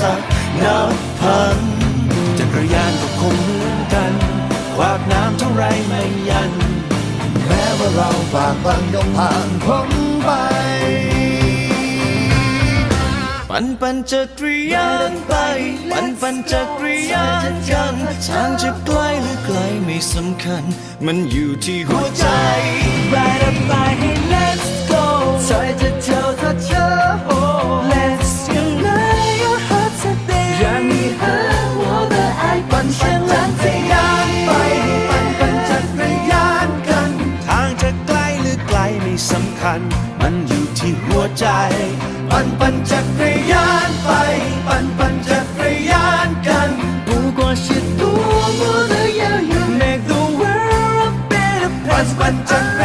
สรรคนับพันจักรยานก็คงเหมือนกันขวากน้ำเท่าไรไม่ยัน แม้ว่าเราฝากฟันย่อมผ่านพ้นไป ปั่นปั่นจักรยานไป ปั่นปั่นจักรยานกันทางจะไกลหรือไกลไม่สำคัญ มันอยู่ที่หัวใจ ใจ ปั่นปั่นจักรยานไป ปั่นปั่นจักรยานกัน 不管是多么的遥远，Make the world a better ปั่น place ปั่น with จักร